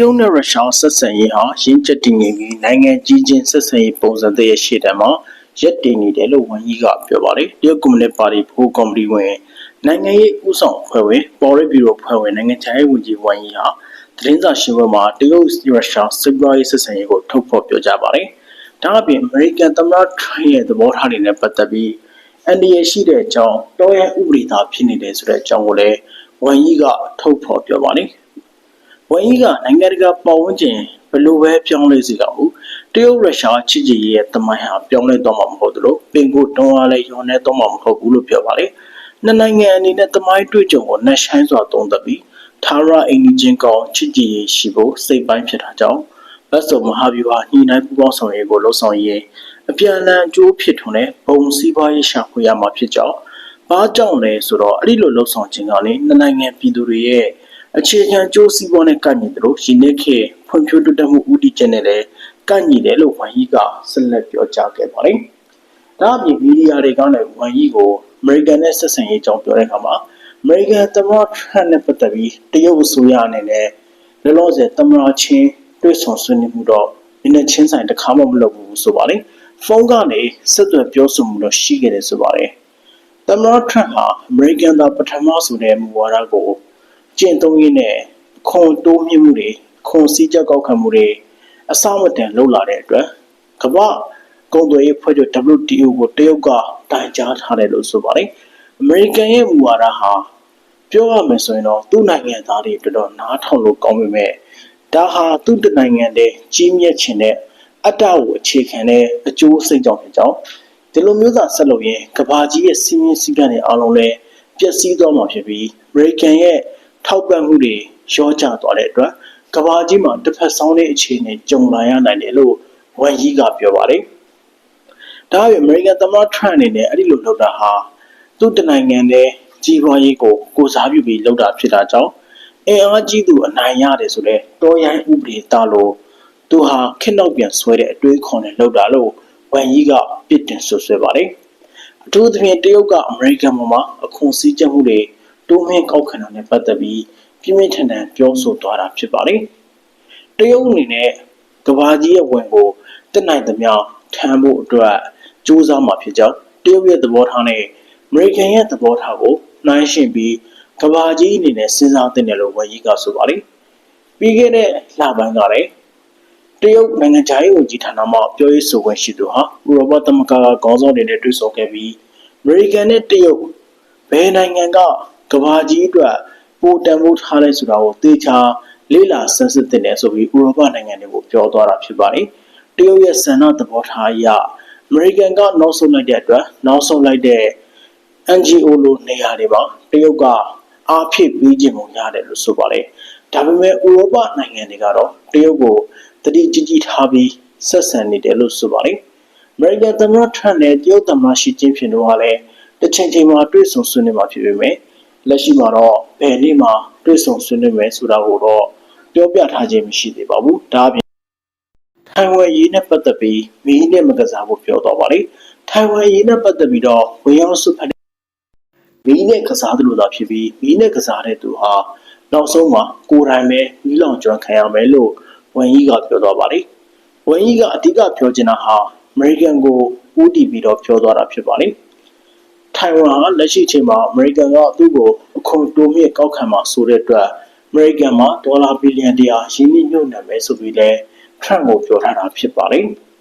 ရုတ်နဲ့ရုရှားဆက်ဆံရေးဟာရင်းချက်တည်ငြိမ်ပြီးနိုင်ငံကြီးချင်းဆက်ဆံရေးပုံစံတည်းရဲ့ရှေ့တန်းမှာရက်တည်နေတယ်လို့ဝန်ကြီးကပြောပါတယ်တရုတ်ကွန်မြူနစ်ပါတီဗဟိုကော်မတီဝင်နိုင်ငံရေးဥဆောင်ဖွဲ့ဝင်ပေါ်ရစ်ဘီရိုဖွဲ့ဝင်နိုင်ငံခြားရေးဝန်ကြီးဝန်ကြီးဟာသတင်းစာရှင်းပွဲမှာတရုတ်ရုရှားစစ်ပွဲဆက်ဆံရေးကိုထုတ်ဖော်ပြောကြားပါတယ်ဒါအပြင်အမေရိကန်သမ္မတထရန့်ရဲ့သဘောထားတွေနဲ့ပတ်သက်ပြီးအန်ဒီရရှိတဲ့အကြောင်းတော်ရဲ့ဥပဒေသားဖြစ်နေတယ်ဆိုတဲ့အကြောင်းကိုလည်းဝန်ကြီးကထုတ်ဖော်ပြောပါတယ် ဝန်ကြီးကနိုင်ငံတကာပတ်ဝန်းကျင်ဘယ်လိုပဲပြောင်းလဲစေကမူတရုတ်ရုရှားချစ်ကြည်ရေးရဲ့တမိုင်းဟာပြောင်းလဲတော့မှာမဟုတ်သလိုပင်ကိုတွန်းအားလည်းရောနေတော့မှာမဟုတ်ဘူးလို့ပြောပါတယ်နှစ်နိုင်ငံအနေနဲ့တမိုင်းတွေ့ကြုံကိုနှက်ဆိုင်စွာသုံးသပ်ပြီးသာရအင်ဂျင်ချင်းကောင်ချစ်ကြည်ရေးရှိဖို့စိတ်ပိုင်းဖြစ်တာကြောင့်ဘတ်စုံမဟာဗျူဟာညှိနှိုင်းပူးပေါင်းဆောင်ရွက်ကိုလှုံ့ဆော်ရေးအပြန်အလှန်အကျိုးဖြစ်ထွန်းတဲ့ပုံစည်းပွားရေးရှာဖွေရမှာဖြစ်ကြောင်းဘာကြောင့်လဲဆိုတော့အဲ့ဒီလိုလှုံ့ဆော်ခြင်းကလည်းနှစ်နိုင်ငံပြည်သူတွေရဲ့ အခြေခံကြိုးစည်းပွားနဲ့ကန့်ညီတယ်လို့ရင်းနှီးခဲ့ဖွံ့ဖြိုးတိုးတက်မှုဦးတည်ချက်နဲ့လည်းကန့်ညီတယ်လို့ဝန်ကြီးကဆက်လက်ပြောကြားခဲ့ပါတယ်။ဒါအပြင်မီဒီယာတွေကလည်းဝန်ကြီးကိုအမေရိကန်နဲ့ဆက်ဆံရေးအကြောင်းပြောတဲ့အခါမှာအမေရိကန်သမ္မတထရန့်နဲ့ပတ်သက်ပြီးတရုတ်အစိုးရအနေနဲ့လောလောဆယ်သမ္မတချင်းတွေ့ဆုံဆွေးနွေးမှုတော့နည်းနည်းချင်းဆိုင်တစ်ခါမှမလုပ်ဘူးဆိုပါလေ။ဖုန်းကနေဆက်သွယ်ပြောဆိုမှုတော့ရှိခဲ့တယ်ဆိုပါတယ်။သမ္မတထရန့်ဟာအမေရိကန်သားပထမဆိုတဲ့မူဝါဒကို ကျင့်သုံးရင်းနဲ့ခွန်တိုးမြင့်မှုတွေခွန်စည်းကြောက်ကောက်ခံမှုတွေအစမတန်လှုပ်လာတဲ့အတွက်ကမ္ဘာကုန်သွယ်ရေးဖွဲ့ချုပ် WTO ကိုတရုတ်ကတိုင်ကြားထားတယ်လို့ဆိုပါတယ်။အမေရိကန်ရဲ့မူဝါဒဟာပြောရမယ်ဆိုရင်တော့သူ့နိုင်ငံသားတွေတော်တော်နားထောင်လို့ကောင်းပေမဲ့ဒါဟာသူ့တနိုင်ငံတည်းကြီးမြတ်ခြင်းနဲ့အတ္တကိုအခြေခံတဲ့အကျိုးစိတ်ကြောင့်ဖြစ်ကြောင်းဒီလိုမျိုးသာဆက်လုပ်ရင်ကဘာကြီးရဲ့စီးမင်းစည်းကမ်းတွေအားလုံးလည်းပျက်စီးသွားမှာဖြစ်ပြီးအမေရိကန်ရဲ့ ထောက်ပံ့မှုတွေရောကျသွားတဲ့အတွက်ကဘာကြီးမှာတစ်ဖက်ဆောင်တဲ့အခြေအနေကြုံလာရနိုင်တယ်လို့ဝန်ကြီးကပြောပါတယ်။ဒါ့အပြင်အမေရိကန်သမ္မတထရန့်အနေနဲ့အဲ့ဒီလိုလုပ်တာဟာသူ့တနိုင်ငံနဲ့ကြီးပွားရေးကိုကိုစားပြုပြီးလုပ်တာဖြစ်တာကြောင့်အင်အားကြီးသူအနိုင်ရတယ်ဆိုတဲ့တော်ရိုင်းဥပဒေသားလို့သူဟာခက်နောက်ပြန်ဆွဲတဲ့အတွေးခေါ်နဲ့လုပ်တာလို့ဝန်ကြီးကပြစ်တင်ဆွဆွဲပါတယ်။အထူးသဖြင့်တရုတ်ကအမေရိကန်ပေါ်မှာအခွန်စည်းကြပ်မှုတွေ တိုးမြင့်ကောက်ခံတာနဲ့ပတ်သက်ပြီးပြင်းပြင်းထန်ထန်ပြောဆိုသွားတာဖြစ်ပါတယ်။တရုတ်အနေနဲ့ကဘာကြီးရဲ့ဝင်ကိုတက်နိုင်သမျှထမ်းဖို့အတွက်စူးစမ်းမှာဖြစ်ကြောင်းတရုတ်ရဲ့သဘောထားနဲ့အမေရိကန်ရဲ့သဘောထားကိုနှိုင်းယှဉ်ပြီးကဘာကြီးအနေနဲ့စဉ်းစားသင့်တယ်လို့ဝန်ကြီးကဆိုပါတယ်။ပြီးခဲ့တဲ့လပိုင်းကလည်းတရုတ်နိုင်ငံခြားရေးဝန်ကြီးဌာနမှပြောရေးဆိုခွင့်ရှိသူဟာဥရောပသမဂ္ဂကခေါင်းဆောင်တွေနဲ့တွေ့ဆုံခဲ့ပြီးအမေရိကန်နဲ့တရုတ်ဘယ်နိုင်ငံက ကဘာကြီးအတွက်ပိုတန်ဖိုးထားလဲဆိုတာကိုသေချာလေးလာဆန်းစစ်တင်တယ်ဆိုပြီးဥရောပနိုင်ငံတွေကိုပြောသွားတာဖြစ်ပါတယ်။တရုတ်ရဲ့ဆန္ဒသဘောထားအရအမေရိကန်ကနောက်ဆုံးလိုက်တဲ့အတွက်နောက်ဆုံးလိုက်တဲ့ NGO လိုနေရာတွေမှာတရုတ်ကအားဖြည့်ပေးခြင်းကိုရတယ်လို့ဆိုပါတယ်။ဒါပေမဲ့ဥရောပနိုင်ငံတွေကတော့တရုတ်ကိုတတိကြီးကြီးထားပြီးဆက်ဆံနေတယ်လို့ဆိုပါတယ်။ American သမ္မတထရန့်နဲ့တရုတ်သမ္မတရှီကျင်းဖျင်တို့ကလည်းတစ်ချိန်ချိန်မှာတွေ့ဆုံဆွေးနွေးမှာဖြစ်ပေမဲ့ လက်ရှိမှာတော့ဘယ်နေ့မှတွေ့ဆုံဆွေးနွေးမယ်ဆိုတာကိုတော့ပြောပြထားခြင်းမရှိသေးပါဘူး။ဒါအပြင်ထိုင်ဝမ်ရေးနဲ့ပတ်သက်ပြီးမီးနဲ့မကစားဖို့ပြောတော့ပါလေ။ထိုင်ဝမ်ရေးနဲ့ပတ်သက်ပြီးတော့ဝင်ရောက်ဆွတ်ဖက်မီးနဲ့ကစားသလိုသာဖြစ်ပြီးမီးနဲ့ကစားတဲ့သူဟာနောက်ဆုံးမှာကိုယ်တိုင်ပဲမီးလောင်ကျွမ်းခံရမယ်လို့ဝန်ကြီးကပြောသွားပါလေ။ဝန်ကြီးကအဓိကပြောချင်တာဟာအမေရိကန်ကိုဦးတည်ပြီးတော့ပြောသွားတာဖြစ်ပါလေ။ ထိုင်ဝမ်ဟာလက်ရှိချိန်မှာအမေရိကန်ကသူ့ကိုအခွန်တိုးမြင့်ကောက်ခံမှာဆိုတဲ့အတွက်အမေရိကန်မှာဒေါ်လာဘီလီယံတရာရင်းနှီးမြှုပ်နှံမယ်ဆိုပြီးလဲထရန့်ကိုပြောထားတာဖြစ်ပါလေ။